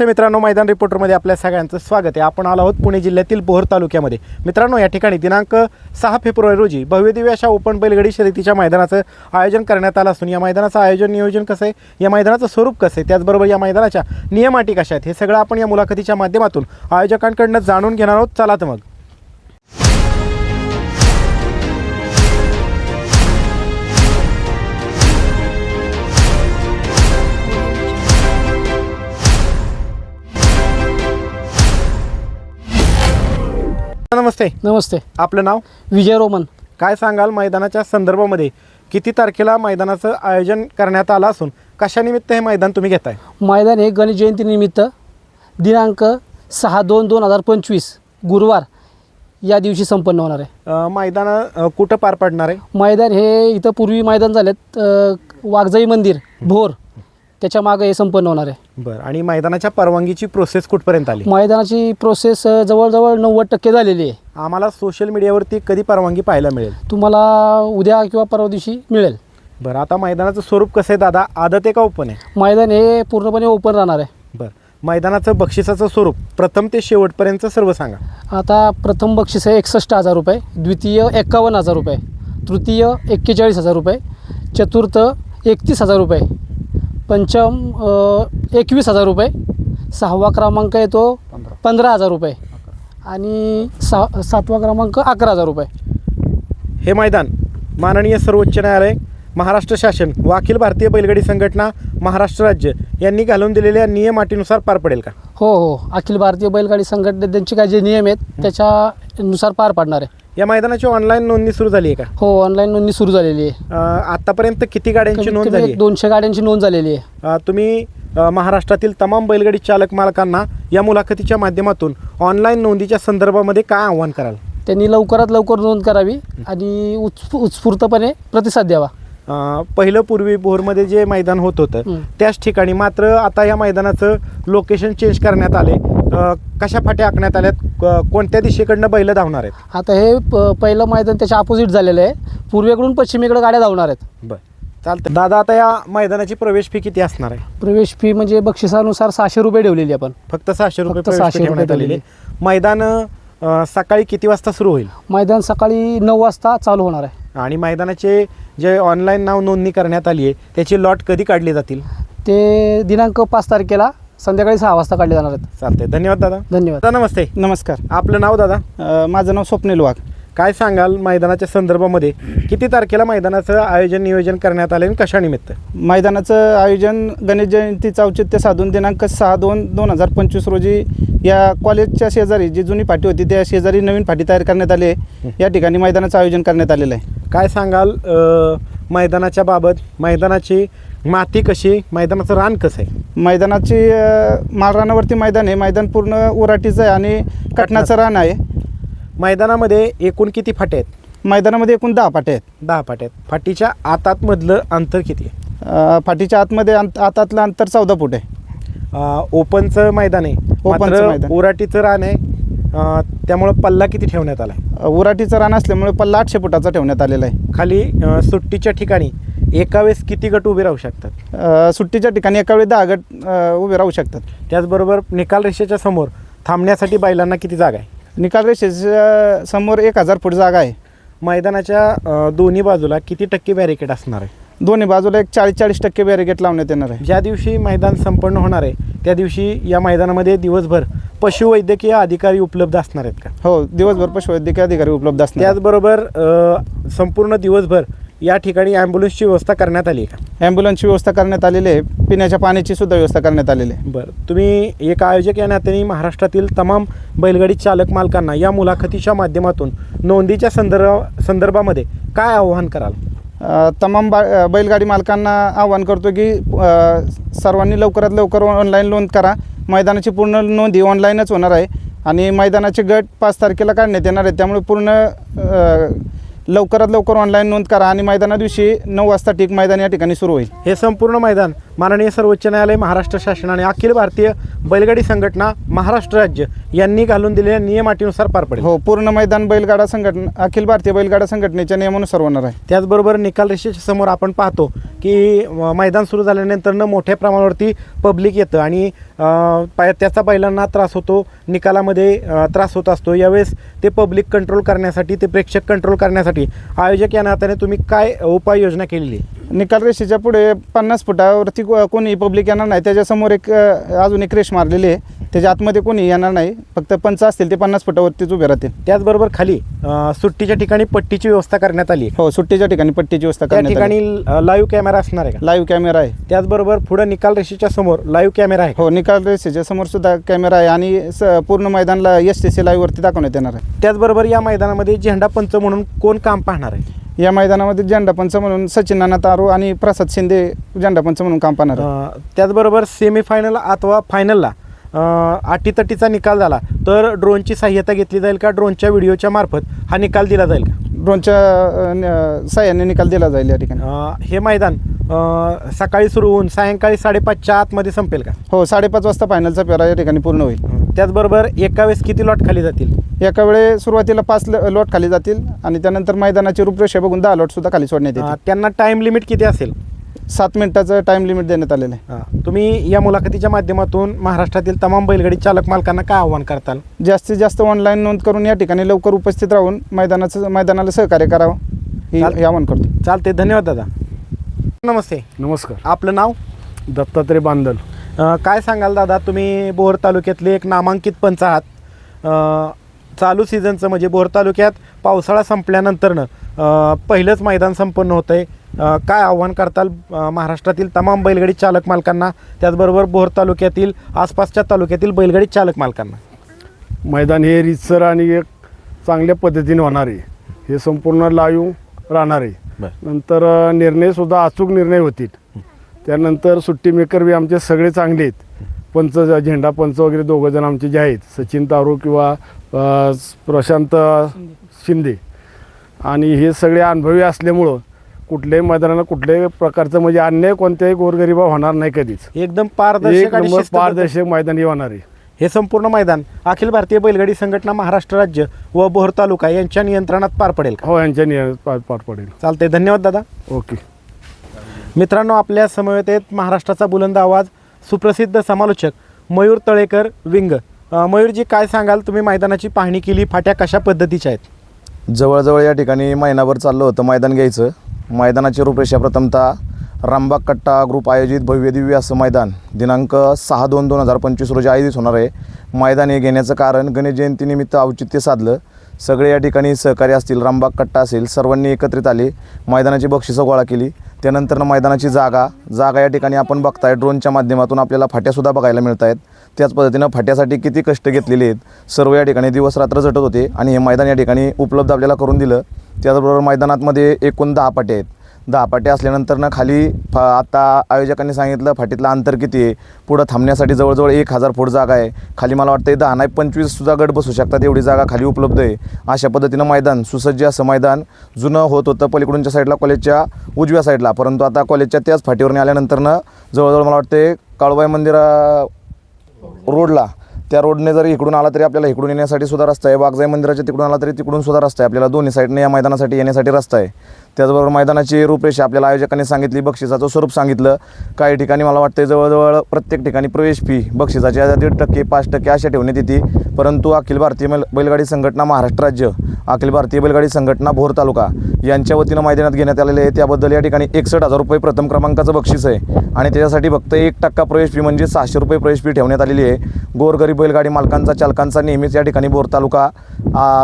मित्रांनो मैदान रिपोर्टरमध्ये आपल्या सगळ्यांचं स्वागत आहे. आपण आलो आहोत पुणे जिल्ह्यातील बोर तालुक्यामध्ये. मित्रांनो या ठिकाणी दिनांक सहा फेब्रुवारी रोजी भव्यदिव्य अशा ओपन बैलगडी शर्यतीच्या मैदानाचं आयोजन करण्यात आलं असून या मैदानाचं आयोजन नियोजन कसं आहे? या मैदानाचं स्वरूप कसं आहे? त्याचबरोबर या मैदानाच्या नियमाटी कशा आहेत? हे सगळं आपण या मुलाखतीच्या माध्यमातून आयोजकांकडनं जाणून घेणार आहोत. चला तर मग. नमस्ते. नमस्ते. आपलं नाव? विजय रोमन. काय सांगाल मैदानाच्या संदर्भामध्ये? किती तारखेला मैदानाचं आयोजन करण्यात आलं असून कशानिमित्त हे मैदान तुम्ही घेताय? मैदान हे गणेश जयंतीनिमित्त दिनांक सहा दोन दोन हजार पंचवीस गुरुवार या दिवशी संपन्न होणार आहे. अ, मैदान अ, कुठं पार पडणार आहे? मैदान हे इथं पूर्वी मैदान झालेत अ, वाघजाई मंदिर भोर. त्याच्या मागं हे संपन्न होणार आहे. बरं आणि मैदानाच्या परवानगीची प्रोसेस कुठपर्यंत आली? मैदानाची प्रोसेस अ, जवळजवळ नव्वद टक्के झालेली आहे. आम्हाला सोशल मीडियावरती कधी परवानगी पाहायला मिळेल? तुम्हाला उद्या किंवा परवा दिवशी मिळेल. बरं आता मैदानाचं स्वरूप कसं आहे दादा? आदत आहे का ओपन आहे? मैदान हे पूर्णपणे ओपन राहणार आहे. बरं मैदानाचं बक्षिसाचं स्वरूप प्रथम ते शेवटपर्यंत सर्व सांगा. आता प्रथम बक्षीस आहे एकसष्ट हजार रुपये द्वितीय एक्कावन्न हजार रुपये तृतीय एक्केचाळीस हजार रुपये चतुर्थ एकतीस हजार रुपये पंचम एकवीस हजार रुपये. सहावा क्रमांक येतो पंधरा. हजार रुपये. आणि सहा सातवा क्रमांक अकरा हजार रुपये. हे मैदान माननीय सर्वोच्च न्यायालय महाराष्ट्र शासन व अखिल भारतीय बैलगाडी संघटना महाराष्ट्र राज्य यांनी घालून दिलेल्या नियम अटीनुसार पार पडेल का? हो हो. अखिल भारतीय बैलगाडी संघटने त्यांचे काय जे नियम आहेत त्याच्यानुसार पार पाडणार आहे. या मैदानाची ऑनलाईन नोंदणी सुरू झाली आहे का? हो ऑनलाईन नोंदणी सुरू झालेली आहे. आतापर्यंत किती गाड्यांची कमीत नोंद कमी झाली एक दोनशे गाड्यांची नोंद झालेली आहे. आहे? अ, तुम्ही अ, महाराष्ट्रातील तमाम बैलगाडी चालक मालकांना या मुलाखतीच्या माध्यमातून ऑनलाईन नोंदीच्या संदर्भामध्ये काय आव्हान कराल? त्यांनी लवकरात लवकर नोंद करावी आणि उत्स्फू उत्स्फूर्तपणे प्रतिसाद द्यावा. अ, पहिलं पूर्वी भोरमध्ये जे मैदान होत होतं हं. त्याच ठिकाणी मात्र आता या मैदानाचं लोकेशन चेंज करण्यात आले अ, कशा फाट्या आखण्यात आल्यात? क- कोणत्या दिशेकडनं बैल धावणार आहेत? आता हे प पहिलं मैदान त्याच्या अपोजिट झालेलं आहे. पूर्वेकडून पश्चिमेकडे गाड्या धावणार आहेत. बरं. चालतं दादा आता या मैदानाची प्रवेश फी किती असणार आहे? प्रवेश फी म्हणजे बक्षिसानुसार सहाशे रुपये ठेवलेली आपण. फक्त सहाशे रुपये फक्त प्रवेश फी 600 रुपये ठेवण्यात आलेली आहे. मैदान अ, सकाळी किती वाजता सुरू होईल? मैदान सकाळी नऊ वाजता चालू होणार आहे. आणि मैदानाचे जे ऑनलाईन नाव नोंदणी करण्यात आली आहे त्याची लॉट कधी काढली जातील? ते दिनांक पाच तारखेला संध्याकाळी सहा वाजता काढले जाणार आहेत. चालतंय. धन्यवाद दादा. धन्यवाद. दादा नमस्ते. नमस्कार. आपलं नाव दादा? अ, माझं नाव स्वप्नील वाघ. काय सांगाल मैदानाच्या संदर्भामध्ये? किती तारखेला मैदानाचं आयोजन नियोजन करण्यात आले आणि कशानिमित्त मैदानाचं आयोजन गणेश जयंतीचं औचित्य साधून दिनांक सहा दोन दोन हजार पंचवीस रोजी या कॉलेजच्या शेजारी जी जुनी फाटी होती त्या शेजारी नवीन फाटी तयार करण्यात आली आहे. या ठिकाणी मैदानाचं आयोजन करण्यात आलेलं आहे. काय सांगाल अ, मैदानाच्या बाबत? मैदानाची माती कशी? मैदानाचं रान कसं आहे? मैदानाची अ, माळरानावरती मैदान आहे. मैदान पूर्ण उराटीचं आहे आणि कटनाचं. रान आहे. मैदानामध्ये एकूण किती फाटे आहेत? मैदानामध्ये एकूण दहा फाटे आहेत. दहा फाटे आहेत. फाटीच्या आतातमधलं अंतर किती आहे? अ, फाटीच्या आतमध्ये अंत आतातलं अंतर चौदा फूट आहे. अ, ओपनचं मैदान आहे. ओपनचं मैदान. उराटीचं रान आहे. अ, त्यामुळं पल्ला किती ठेवण्यात आला आहे अ, उराटीचं रान असल्यामुळे पल्ला आठशे फुटाचा ठेवण्यात आलेला आहे. खाली अ, सुट्टीच्या ठिकाणी एका वेळेस किती गट उभे राहू शकतात? अ, सुट्टीच्या ठिकाणी एका वेळी दहा गट अ, उभे राहू शकतात. त्याचबरोबर निकाल रेषेच्या समोर थांबण्यासाठी बैलांना किती जागा आहे? निकाल रेषेच्या समोर एक हजार फूट जागा आहे. मैदानाच्या अ, दोन्ही बाजूला किती टक्के बॅरिकेड असणार आहे? दोन्ही बाजूला एक चाळीस चाळीस टक्के बॅरिगेट लावण्यात येणार आहे. ज्या दिवशी मैदान संपन्न होणार आहे त्या दिवशी या मैदानामध्ये दिवसभर पशुवैद्यकीय अधिकारी उपलब्ध असणार आहेत का? हो दिवसभर पशुवैद्यकीय अधिकारी उपलब्ध असणार त्याचबरोबर अ, संपूर्ण दिवसभर या ठिकाणी ॲम्ब्युलन्सची व्यवस्था करण्यात आली आहे का? ॲम्ब्युलन्सची व्यवस्था करण्यात आलेली आहे. पिण्याच्या पाण्याची सुद्धा व्यवस्था करण्यात आलेली आहे. बरं. तुम्ही एक आयोजक या नात्याने महाराष्ट्रातील तमाम बैलगाडी चालक मालकांना या मुलाखतीच्या माध्यमातून नोंदीच्या संदर्भ संदर्भामध्ये काय आव्हान कराल? तमाम बा बैलगाडी मालकांना आवाहन करतो की सर्वांनी लवकरात लवकर ऑनलाईन नोंद करा. मैदानाची पूर्ण नोंद ऑनलाईनच होणार आहे आणि मैदानाचे गट पाच तारखेला काढण्यात येणार आहे. त्यामुळे पूर्ण लवकरात लवकर ऑनलाईन नोंद करा आणि मैदाना दिवशी नऊ वाजता ठीक मैदान या ठिकाणी सुरू होईल. हे संपूर्ण मैदान माननीय सर्वोच्च न्यायालय महाराष्ट्र शासन आणि अखिल भारतीय बैलगाडी संघटना महाराष्ट्र राज्य यांनी घालून दिलेल्या नियमाटीनुसार पार पडेल. हो पूर्ण मैदान बैलगाडा संघटना अखिल भारतीय बैलगाडा संघटनेच्या नियमानुसार होणार आहे. त्याचबरोबर निकाल रेषेच्या समोर आपण पाहतो की मैदान सुरू झाल्यानंतरनं मोठ्या प्रमाणावरती पब्लिक येतं आणि त्याचा बैलांना त्रास होतो निकालामध्ये त्रास होत असतो. यावेळेस ते पब्लिक कंट्रोल करण्यासाठी ते प्रेक्षक कंट्रोल करण्यासाठी आयोजक या नात्याने तुम्ही काय उपाययोजना केलेली? निकाल रेषेच्या पुढे पन्नास फुटावरती को- कोणी पब्लिक येणार नाही. त्याच्यासमोर एक अ, अजून एक रेष मारलेली आहे. त्याच्या आतमध्ये कोणी येणार नाही. फक्त पंच असतील ते पन्नास फुटावरतीच उभे राहतील. त्याचबरोबर खाली अ, सुट्टीच्या ठिकाणी पट्टीची व्यवस्था करण्यात आली आहे. हो सुट्टीच्या ठिकाणी पट्टीची व्यवस्था त्या करण्यात ठिकाणी लाईव्ह कॅमेरा असणार आहे का? लाईव्ह कॅमेरा आहे. त्याचबरोबर पुढे निकाल रेषेच्या समोर लाईव्ह कॅमेरा आहे? हो निकाल रेषेच्या समोर सुद्धा कॅमेरा आहे आणि स- पूर्ण मैदानला एस टी सी लाईव्हवरती दाखवण्यात येणार आहे. त्याचबरोबर या मैदानामध्ये झेंडा पंच म्हणून कोण काम पाहणार आहे? या मैदानामध्ये झेंडापंच म्हणून सचिन नाना तारू आणि प्रसाद शिंदे झेंडापंच म्हणून काम पाहणार आहे. अ, त्याचबरोबर सेमीफायनल अथवा फायनलला अटीतटीचा निकाल झाला तर ड्रोनची सहाय्यता घेतली जाईल का? ड्रोनच्या व्हिडिओच्या मार्फत हा निकाल दिला जाईल का? ड्रोनच्या अ, न- साह्याने निकाल दिला जाईल या ठिकाणी. अ, हे मैदान अ, सकाळी सुरू होऊन सायंकाळी साडेपाचच्या आतमध्ये संपेल का? हो साडेपाच वाजता फायनलचा पेरा या ठिकाणी पूर्ण होईल. त्याचबरोबर एका वेळेस किती लॉट खाली जातील? एका वेळे सुरुवातीला पाच ल- लॉट खाली जातील आणि त्यानंतर मैदानाची रूपरेषा बघून दहा लॉट सुद्धा खाली सोडण्यात अ, येतील. त्यांना टाइम लिमिट किती असेल? सात मिनिटाचं टाइम लिमिट देण्यात आलेलं आहे. तुम्ही या मुलाखतीच्या माध्यमातून महाराष्ट्रातील तमाम बैलगाडी चालक मालकांना काय आव्हान करताल? जास्तीत जास्त ऑनलाईन नोंद करून या ठिकाणी लवकर उपस्थित राहून मैदानाचं मैदानाला सहकार्य करावं. ही चाल- हे आवाहन करतो. चालते धन्यवाद दादा. नमस्ते. नमस्कार. आपलं नाव? दत्तात्रय बांदल. अ, काय सांगाल दादा? तुम्ही बोर तालुक्यातले एक नामांकित पंच आहात. अ, चालू सीझनचं म्हणजे बोर तालुक्यात पावसाळा संपल्यानंतरनं पहिलंच मैदान संपन्न होतं आहे काय आव्हान करताल महाराष्ट्रातील तमाम बैलगाडी चालक मालकांना? त्याचबरोबर बोर तालुक्यातील आसपासच्या तालुक्यातील बैलगाडी चालक मालकांना. मैदान हे रितसर आणि एक चांगल्या पद्धतीने होणार आहे. हे संपूर्ण लाईव्ह राहणार आहे. नंतर निर्णयसुद्धा अचूक निर्णय होतील. त्यानंतर सुट्टी मेकर बी आमचे सगळे चांगले आहेत. पंच झेंडा पंच वगैरे दोघं जण आमचे जे आहेत सचिन तारू किंवा प्रशांत शिंदे. आणि हे सगळे अनुभवी असल्यामुळं कुठल्याही मैदानाला कुठल्याही प्रकारचं म्हणजे अन्याय कोणत्याही गोरगरिबा होणार नाही कधीच. एकदम एक पारदर्शक आणि नंबर शिस्तबद्ध- पारदर्शक मैदान हे होणार आहे. हे संपूर्ण मैदान अखिल भारतीय बैलगाडी संघटना महाराष्ट्र राज्य व बोर तालुका यांच्या नियंत्रणात पार पडेल का? हो यांच्या नियमात पार पार पडेल. चालते धन्यवाद दादा. ओके. मित्रांनो आपल्या समवेत आहेत महाराष्ट्राचा बुलंद आवाज. सुप्रसिद्ध समालोचक मयूर तळेकर विंग. मयूरजी काय सांगाल? तुम्ही मैदानाची पाहणी केली फाट्या कशा पद्धतीच्या आहेत? जवळजवळ या ठिकाणी महिनाभर चाललं होतं मैदान घ्यायचं. मैदानाची रूपरेषा प्रथमतः रामबाग कट्टा ग्रुप आयोजित भव्य दिव्य असं मैदान. दिनांक सहा दोन दोन हजार पंचवीस रोजी आयोजित होणार आहे. मैदान हे घेण्याचं कारण गणेश जयंतीनिमित्त औचित्य साधलं. सगळे या ठिकाणी सहकारी असतील रामबाग कट्टा असेल सर्वांनी एकत्रित आले मैदानाची बक्षिसं गोळा केली. त्यानंतर मैदानाची जागा. जागा या ठिकाणी आपण बघताय ड्रोनच्या माध्यमातून आपल्याला फाट्यासुद्धा बघायला मिळत आहेत त्याच पद्धतीनं फाट्यासाठी किती कष्ट घेतलेले आहेत सर्व या ठिकाणी दिवस रात्र झटत होते आणि हे मैदान या ठिकाणी उपलब्ध आपल्याला करून दिलं. त्याचबरोबर मैदानातमध्ये एकूण दहा पाट्या आहेत. दहा पाटी असल्यानंतर ना खाली फा आता आयोजकांनी सांगितलं फाटीतलं अंतर किती आहे? पुढं थांबण्यासाठी जवळजवळ एक हजार फूट जागा आहे. खाली मला वाटतं दहा नाही पंचवीससुद्धा गट बसू शकतात एवढी जागा खाली उपलब्ध आहे. अशा पद्धतीनं मैदान सुसज्ज असं मैदान जुनं होत होतं पलीकडूनच्या साईडला कॉलेजच्या उजव्या साईडला. परंतु आता कॉलेजच्या त्याच फाटीवरून आल्यानंतरनं जवळजवळ मला वाटते काळूबाई मंदिरा रोडला त्या रोडने जर इकडून आला तरी आपल्याला इकडून येण्यासाठी सुद्धा रस्ता आहे. वाघजाई मंदिराच्या तिकडून आला तरी तिकडून सुद्धा रस्ता आहे. आपल्याला दोन्ही साईडने या मैदानासाठी येण्यासाठी रस्ता आहे. त्याचबरोबर मैदानाची रूपरेषा आपल्याला आयोजकांनी सांगितली बक्षिसाचं स्वरूप सांगितलं. काही ठिकाणी मला वाटतं जवळजवळ प्रत्येक ठिकाणी प्रवेश फी बक्षिसाच्या दीड टक्के पाच टक्के अशा ठेवण्यात येते. परंतु अखिल भारतीय बैलगाडी संघटना महाराष्ट्र राज्य अखिल भारतीय बैलगाडी संघटना भोर तालुका यांच्या वतीनं मैदानात घेण्यात आलेले आहे. त्याबद्दल या ठिकाणी एकसष्ट हजार रुपये प्रथम क्रमांकाचं बक्षीस आहे. आणि त्याच्यासाठी फक्त एक टक्का प्रवेश फी म्हणजे सहाशे रुपये प्रवेश फी ठेवण्यात आलेली आहे. गोरगरीब बैलगाडी मालकांचा चालकांचा नेहमीच या ठिकाणी बोर तालुका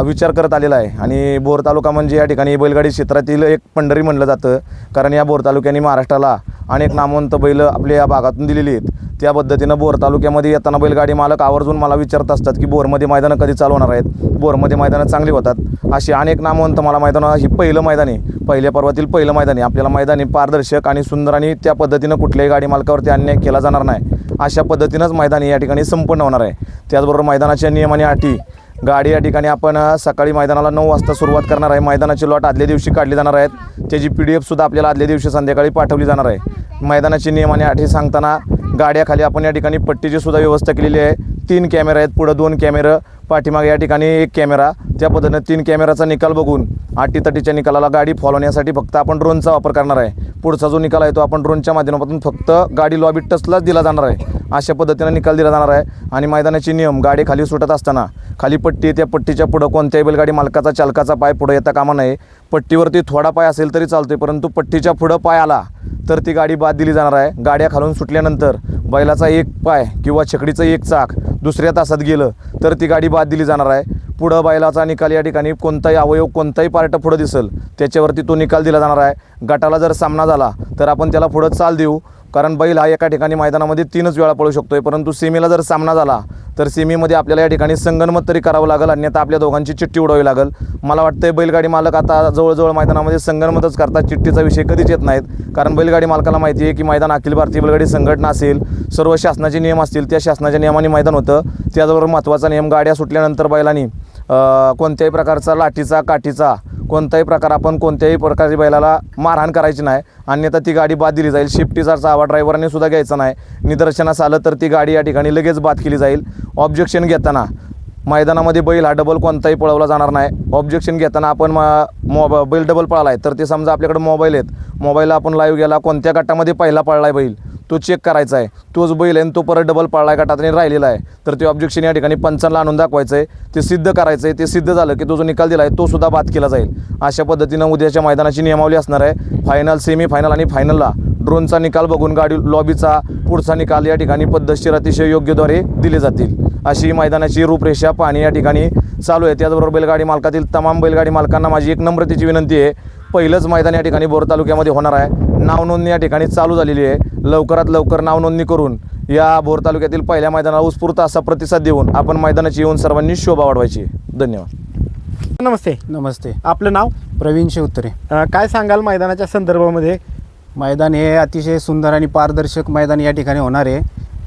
विचार करत आलेला आहे. आणि बोर तालुका म्हणजे या ठिकाणी बैलगाडी क्षेत्रातील एक पंढरी म्हणलं जातं. कारण या बोर तालुक्याने महाराष्ट्राला अनेक नामवंत बैल आपल्या या भागातून दिलेली आहेत. त्या पद्धतीनं बोर तालुक्यामध्ये येताना बैलगाडी मालक आवर्जून मला विचारत असतात की बोरमध्ये मैदानं कधी चालवणार आहेत? बोरमध्ये मैदानं चांगली होतात. अशी अनेक नामवंत मला मैदानं ही पहिलं मैदान आहे. पहिल्या पर्वातील पहिलं मैदान आहे. आपल्याला मैदानी पारदर्शक आणि सुंदर आणि त्या पद्धतीनं कुठल्याही गाडी मालकावरती अन्याय केला जाणार नाही. अशा पद्धतीनंच मैदान या ठिकाणी संपन्न होणार आहे. त्याचबरोबर मैदानाच्या नियम आणि अटी. गाडी या ठिकाणी आपण सकाळी मैदानाला नऊ वाजता सुरुवात करणार आहे. मैदानाची लॉट आदल्या दिवशी काढली जाणार आहेत. त्याची पी डी एफसुद्धा आपल्याला आदल्या दिवशी संध्याकाळी पाठवली जाणार आहे. मैदानाची नियम आणि अटी सांगताना गाड्याखाली आपण या ठिकाणी पट्टीची सुद्धा व्यवस्था केलेली आहे. तीन कॅमेरे आहेत. पुढं दोन कॅमेरं. पाठीमागे या ठिकाणी एक कॅमेरा. त्या पद्धतीनं तीन कॅमेराचा निकाल बघून आटीतटीच्या निकालाला गाडी फॉलवण्यासाठी फक्त आपण ड्रोनचा वापर करणार आहे. पुढचा जो निकाल आहे तो आपण ड्रोनच्या माध्यमातून फक्त गाडी लॉबी टचलाच दिला जाणार आहे. अशा पद्धतीनं निकाल दिला जाणार आहे. आणि मैदानाचे नियम गाडी खाली सुटत असताना खाली पट्टी त्या पट्टीच्या पुढं कोणत्याही बैलगाडी मालकाचा चालकाचा पाय पुढं येता कामा नये. पट्टीवरती थोडा पाय असेल तरी चालतोय परंतु पट्टीच्या पुढं पाय आला तर ती गाडी बाद दिली जाणार आहे. गाड्या खालून सुटल्यानंतर बैलाचा एक पाय किंवा छकडीचं एक चाक दुसऱ्या तासात गेलं तर ती गाडी बाद दिली जाणार आहे. पुढं बैलाचा निकाल या ठिकाणी कोणताही अवयव कोणताही पार्ट पुढं दिसेल त्याच्यावरती तो निकाल दिला जाणार आहे. गटाला जर सामना झाला तर आपण त्याला पुढं चाल देऊ. कारण बैल हा एका ठिकाणी मैदानामध्ये तीनच वेळा पळू शकतोय. परंतु सेमीला जर सामना झाला तर सेमीमध्ये आपल्याला या ठिकाणी संगनमत तरी करावं लागेल अन्यथा आपल्या दोघांची चिठ्ठी उडवावी लागेल. मला वाटतंय बैलगाडी मालक आता जवळजवळ मैदानामध्ये संगनमतच करतात. चिठ्ठीचा विषय कधीच येत नाहीत. कारण बैलगाडी मालकाला माहिती आहे की मैदान अखिल भारतीय बैलगाडी संघटना असेल सर्व शासनाचे नियम असतील त्या शासनाच्या नियमाने मैदान होतं. त्याचबरोबर महत्त्वाचा नियम गाड्या सुटल्यानंतर बैलांनी कोणत्याही प्रकारचा लाठीचा काठीचा कोणताही प्रकार आपण कोणत्याही प्रकारची बैलाला मारहाण करायची नाही. अन्यथा ती गाडी बाद दिली जाईल. शिफ्टीचा चावा ड्रायव्हरने सुद्धा घ्यायचा नाही. निदर्शनास आलं तर ती गाडी या ठिकाणी लगेच बाद केली जाईल. ऑब्जेक्शन घेताना मैदानामध्ये बैल हा डबल कोणताही पळवला जाणार नाही. ऑब्जेक्शन घेताना आपण मोब बैल डबल पळाला आहे तर ते समजा आपल्याकडे मोबाईल आहेत. मोबाईलला आपण लाईव्ह गेला. कोणत्या गटामध्ये पहिला पळला आहे बैल? तो चेक करायचा आहे. तोच बैल आहे आणि तो परत डबल पाळला गटात आणि राहिलेला आहे. तर ते ऑब्जेक्शन या ठिकाणी पंचांना आणून दाखवायचं आहे ते सिद्ध करायचं आहे ते सिद्ध झालं की तो जो निकाल दिला आहे तो सुद्धा बाद केला जाईल. अशा पद्धतीनं उद्याच्या मैदानाची नियमावली असणार आहे. फायनल सेमी फायनल आणि फायनलला ड्रोनचा निकाल बघून गाडी लॉबीचा पुढचा निकाल या ठिकाणी पद्धतशीर अतिशय योग्यद्वारे दिले जातील. अशी मैदानाची रूपरेषा पाहणी या ठिकाणी चालू आहे. त्याचबरोबर बैलगाडी मालकातील तमाम बैलगाडी मालकांना माझी एक नम्रतेची विनंती आहे. पहिलंच मैदान या ठिकाणी बोर तालुक्यामध्ये होणार आहे. नाव नोंदणी या ठिकाणी चालू झालेली आहे. लवकरात लवकर नाव नोंदणी करून या भोर तालुक्यातील पहिल्या मैदानाला उत्स्फूर्त असा प्रतिसाद देऊन आपण मैदानाची येऊन सर्वांनी शोभा वाढवायची. आहे. धन्यवाद. नमस्ते. नमस्ते. आपलं नाव? प्रवीण शिवतरे. काय सांगाल मैदानाच्या संदर्भामध्ये? मैदान हे अतिशय सुंदर आणि पारदर्शक मैदान या ठिकाणी होणार आहे.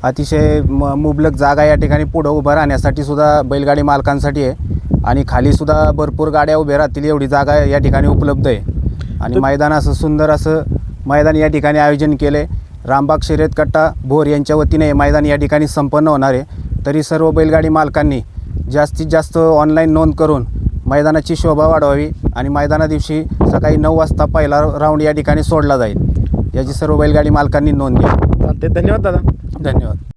अतिशय म मुबलक जागा या ठिकाणी पुढं उभं राहण्यासाठी सुद्धा बैलगाडी मालकांसाठी आहे. आणि खाली सुद्धा भरपूर गाड्या उभ्या राहतील एवढी जागा या ठिकाणी उपलब्ध आहे. आणि मैदान असं सुंदर असं मैदान या ठिकाणी आयोजन केलं. रामबाग शर्यत कट्टा भोर यांच्या वतीने हे मैदान या ठिकाणी संपन्न होणार आहे. तरी सर्व बैलगाडी मालकांनी जास्तीत जास्त ऑनलाईन नोंद करून मैदानाची शोभा वाढवावी आणि मैदाना दिवशी सकाळी नऊ वाजता पहिला राऊंड या ठिकाणी सोडला जाईल. याची सर्व बैलगाडी मालकांनी नोंद घ्यावी चालते धन्यवाद दादा. धन्यवाद.